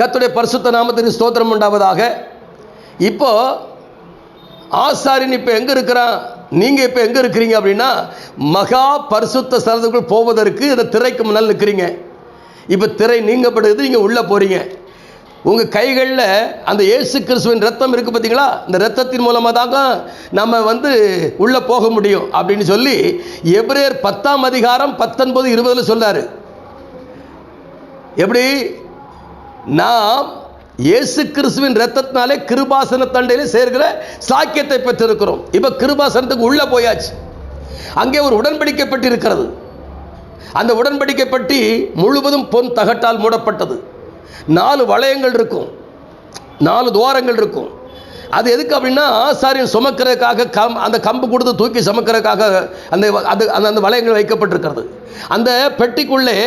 கத்துடைய பரிசுத்த நாமத்துக்கு ஸ்தோத்திரம் உண்டாவதாக. இப்போ ஆசாரின் இப்போ எங்கே இருக்கிறான்? நீங்கள் இப்போ எங்கே இருக்கிறீங்க அப்படின்னா மகா பரிசுத்த ஸ்தலத்துக்குள் போவதற்கு இந்த திரைக்கு முன்னால் நிற்கிறீங்க இப்போ திரை நீங்கப்படுது நீங்கள் உள்ளே போகிறீங்க உங்கள் கைகளில் அந்த இயேசு கிறிஸ்துவின் ரத்தம் இருக்குது பார்த்தீங்களா இந்த ரத்தத்தின் மூலமாக தாங்க நம்ம வந்து உள்ளே போக முடியும் அப்படின்னு சொல்லி எப்ரேர் பத்தாம் அதிகாரம் பத்தொன்பது இருபதில் சொல்லார் எப்படி? நாம் இயேசு கிறிஸ்துவின் ரத்தத்தினாலே கிருபாசன தண்டையில சேர்கிற சாக்கியத்தை பெற்றிருக்கிறோம். இப்போ கிருபாசனத்துக்கு உள்ள போயாச்சு. அங்கே ஒரு உடன்படிக்கப்பட்டு இருக்கிறது அந்த உடன்படிக்கைப்பட்டி முழுவதும் பொன் தகட்டால் மூடப்பட்டது. நாலு வளையங்கள் இருக்கும். நாலு துவாரங்கள் இருக்கும். அது எதுக்கு அப்படின்னா ஆசாரியன் சுமக்கிறதுக்காக கம் அந்த கம்பு கொடுத்து தூக்கி சுமக்கிறதுக்காக அந்த அது அந்த அந்த வளையங்கள் வைக்கப்பட்டிருக்கிறது. அந்த பெட்டிக்குள்ளே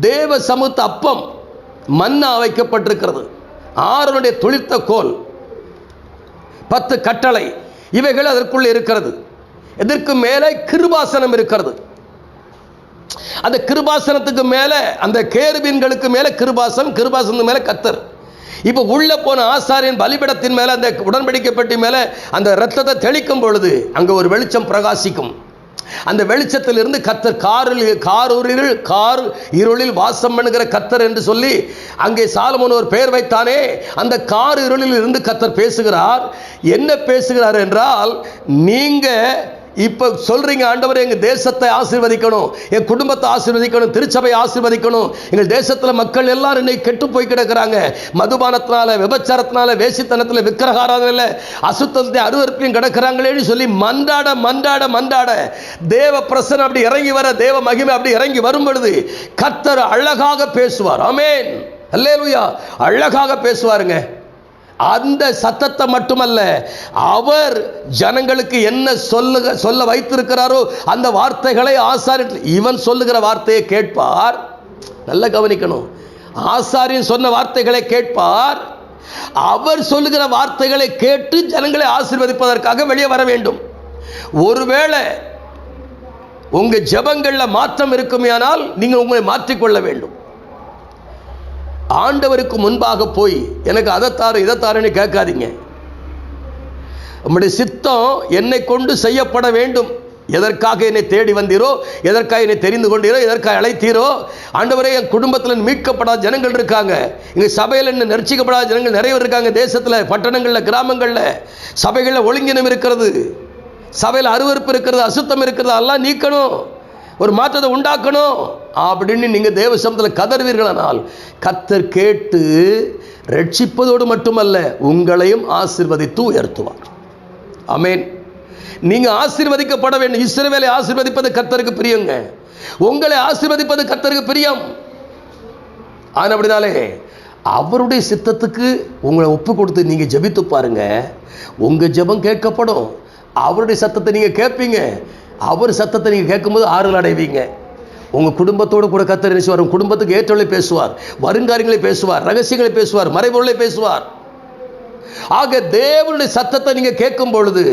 தேவ சமுத்த அப்பம் மன்னா வைக்கப்பட்டிருக்கிறது. ஆறுனுடைய துளிர்த்த கோல் பத்து கட்டளை இவைகள் அதற்குள்ளே இருக்கிறது. இதற்கு மேலே கிருபாசனம் இருக்கிறது. அந்த கிருபாசனத்துக்கு மேலே அந்த கேருபீன்களுக்கு மேலே கிருபாசனம் கிருபாசனத்துக்கு மேலே கத்தர். இப்போ உள்ளே போன ஆசாரியன் பலிபிடத்தின் மேலே அந்த உடன்படிக்கப்பட்டி மேலே அந்த ரத்தத்தை தெளிக்கும் பொழுது அங்கே ஒரு வெளிச்சம் பிரகாசிக்கும். அந்த வெளிச்சத்திலிருந்து கத்தர் காரில் காரூரில் கார் இருளில் வாசம் பண்ணுகிற கத்தர் என்று சொல்லி அங்கே சாலமோன் ஒரு பெயர் வைத்தானே அந்த கார் இருளில் இருந்து கத்தர் பேசுகிறார். என்ன பேசுகிறார் என்றால் நீங்க இப்போ சொல்றீங்க ஆண்டவர் எங்கள் தேசத்தை ஆசீர்வதிக்கணும் என் குடும்பத்தை ஆசீர்வதிக்கணும் திருச்சபையை ஆசீர்வதிக்கணும். எங்கள் தேசத்தில் மக்கள் எல்லாரும் இன்னைக்கு கெட்டு போய் கிடக்குறாங்க. மதுபானத்தினால விபச்சாரத்தினால வேசித்தனத்தில் விக்கிரகாரத்தில் அசுத்தத்தை அருவறுப்பையும் கிடக்குறாங்களேன்னு சொல்லி மன்றாட மன்றாட மன்றாட தேவ பிரசனம் அப்படி இறங்கி வர தேவ மகிமை அப்படி இறங்கி வரும் பொழுது கத்தர் அழகாக பேசுவார். ஆமென். அல்லேலூயா. அழகாக பேசுவாருங்க. அந்த சத்தத்தை மட்டுமல்ல அவர் ஜனங்களுக்கு என்ன சொல்லுக சொல்ல வைத்திருக்கிறாரோ அந்த வார்த்தைகளை ஆசாரியன் இவன் சொல்லுகிற வார்த்தையை கேட்பார். நல்லா கவனிக்கணும். ஆசாரியன் சொன்ன வார்த்தைகளை கேட்பார். அவர் சொல்லுகிற வார்த்தைகளை கேட்டு ஜனங்களை ஆசீர்வதிப்பதற்காக வெளியே வர வேண்டும். ஒருவேளை உங்கள் ஜபங்களில் மாற்றம் இருக்குமேயானால் நீங்கள் உங்களை மாற்றிக்கொள்ள வேண்டும். ஆண்டவருக்கு முன்பாக போய் எனக்கு அதைத்தாரு இதைத்தாருன்னு கேட்காதீங்க. உம்முடைய சித்தம் என்னை கொண்டு செய்யப்பட வேண்டும். எதற்காக என்னை தேடி வந்தீரோ எதற்காக என்னை தெரிந்து கொண்டீரோ எதற்காக அழைத்தீரோ ஆண்டவரே என் குடும்பத்தில் மீட்கப்படாத ஜனங்கள் இருக்காங்க. இங்கே சபையில் என்ன நெரிச்சிக்கப்படாத ஜனங்கள் நிறைய பேர் இருக்காங்க. தேசத்தில் பட்டணங்களில் கிராமங்களில். சபைகளில் ஒழுங்கினம் இருக்கிறது. சபையில் அருவருப்பு இருக்கிறது அசுத்தம் இருக்கிறது அதெல்லாம் நீக்கணும். ஒரு மாற்றத்தை உண்டாக்கணும் அப்படின்னு நீங்கள் தேவ சமத்தில் கதறுவீர்களானால் கத்தர் கேட்டு ரட்சிப்பதோடு மட்டுமல்ல உங்களையும் ஆசீர்வதித்து உயர்த்துவார். அமேன் நீங்க ஆசீர்வதிக்கப்பட வேண்டும். இஸ்ரவேலை ஆசீர்வதிப்பது கத்தருக்கு பிரியங்க. உங்களை ஆசீர்வதிப்பது கத்தருக்கு பிரியம். அப்படினாலே அவருடைய சித்தத்துக்கு உங்களை ஒப்பு கொடுத்து நீங்க ஜெபித்து பாருங்க. உங்க ஜெபம் கேட்கப்படும். அவருடைய சத்தத்தை நீங்க கேட்பீங்க. அவர் சத்தத்தை நீங்கள் கேட்கும்போது ஆறுதல் அடைவீங்க. உங்கள் குடும்பத்தோடு கூட கத்தர் என்ன செய்வார்? குடும்பத்துக்கு ஏற்றவளை பேசுவார். வருங்காரியங்களை பேசுவார். ரகசியங்களை பேசுவார். மறைபொருளை பேசுவார். ஆக தேவனுடைய சத்தத்தை நீங்கள் கேட்கும் பொழுது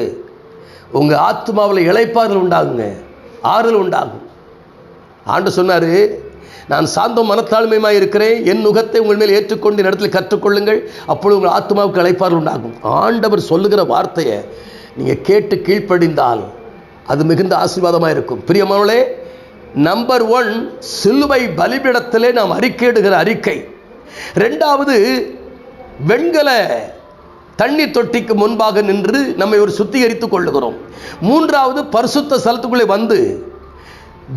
உங்கள் ஆத்மாவில் இழைப்பார்கள் உண்டாகுங்க. ஆறுதல் உண்டாகும். ஆண்டு சொன்னார் நான் சாந்தம் மனத்தாழ்மையுமாக இருக்கிறேன். என் நுகத்தை உங்கள் மேல் ஏற்றுக்கொண்டு இடத்துல கற்றுக்கொள்ளுங்கள். அப்பொழுது உங்கள் ஆத்மாவுக்கு இழைப்பார்கள் உண்டாகும். ஆண்டவர் சொல்லுகிற வார்த்தையை நீங்கள் கேட்டு கீழ்ப்படிந்தால் அது மிகுந்த ஆசீர்வாதமாக இருக்கும். பிரியமானே நம்பர் ஒன் சிலுவை பலிபிடத்திலே நாம் அறிக்கையிடுகிற அறிக்கை. ரெண்டாவது வெண்கல தண்ணீர் தொட்டிக்கு முன்பாக நின்று நம்மை ஒரு சுத்திகரித்துக் கொள்ளுகிறோம். மூன்றாவது பரிசுத்த ஸ்தலத்துக்குள்ளே வந்து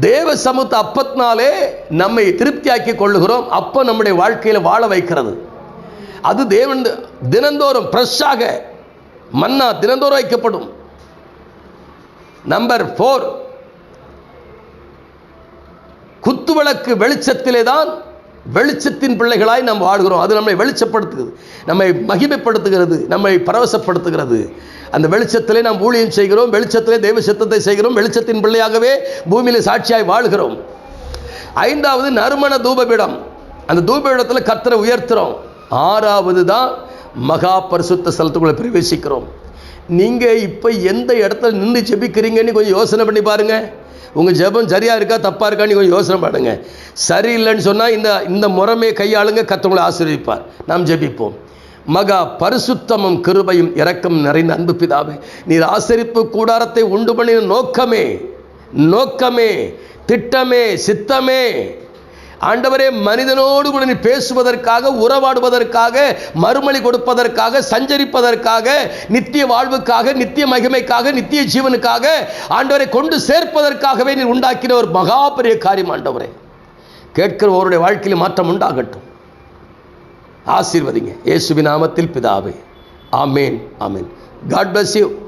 தேவ சமூத்த அப்பத்தினாலே நம்மை திருப்தியாக்கி கொள்ளுகிறோம். அப்போ நம்முடைய வாழ்க்கையில் வாழ வைக்கிறது. அது தேவன் தினந்தோறும் ஃப்ரெஷ்ஷாக மன்னா தினந்தோறும் வைக்கப்படும். நம்பர் ஃபோர் குத்துவிளக்கு வெளிச்சத்திலே தான் வெளிச்சத்தின் பிள்ளைகளாய் நாம் வாழ்கிறோம். அது நம்மை வெளிச்சப்படுத்துகிறது நம்மை மகிமைப்படுத்துகிறது நம்மை பரவசப்படுத்துகிறது. அந்த வெளிச்சத்திலே நாம் ஊழியம் செய்கிறோம் வெளிச்சத்திலே தெய்வ சித்தத்தை செய்கிறோம் வெளிச்சத்தின் பிள்ளையாகவே பூமியில சாட்சியாய் வாழ்கிறோம். ஐந்தாவது நறுமண தூபபீடம். அந்த தூபபீடத்தில் கத்தரை உயர்த்துறோம். ஆறாவது தான் மகா பரிசுத்த ஸ்தலத்துக்குள்ளே பிரவேசிக்கிறோம். நீங்கள் இப்போ எந்த இடத்துல நின்று ஜெபிக்கிறீங்கன்னு கொஞ்சம் யோசனை பண்ணி பாருங்கள் உங்கள் ஜெபம் சரியாக இருக்கா தப்பாக இருக்கான்னு கொஞ்சம் யோசனை பண்ணுங்க. சரியில்லைன்னு சொன்னால் இந்த இந்த முறைமையை கையாளுங்க கத்தவங்களை ஆசீர்வதிப்பார். நாம் ஜெபிப்போம். மகா பரிசுத்தமும் கிருபையும் இரக்கம் நிறைந்த அன்பு பிதாவே நீர் ஆசரிப்பு கூடாரத்தை உண்டு பண்ணின நோக்கமே நோக்கமே திட்டமே சித்தமே ஆண்டவரே மனிதனோடு கூட நீ பேசுவதற்காக உறவாடுவதற்காக மறுமொழி கொடுப்பதற்காக சஞ்சரிப்பதற்காக நித்திய வாழ்வுக்காக நித்திய மகிமைக்காக நித்திய ஜீவனுக்காக ஆண்டவரை கொண்டு சேர்ப்பதற்காகவே நீ உண்டாக்கின ஒரு மகா பெரிய காரியம் ஆண்டவரே. கேட்கிறவருடைய வாழ்க்கையில் மாற்றம் உண்டாகட்டும். ஆசீர்வதிங்க. இயேசுவின் நாமத்தில் பிதாவே. ஆமேன் ஆமேன். God bless you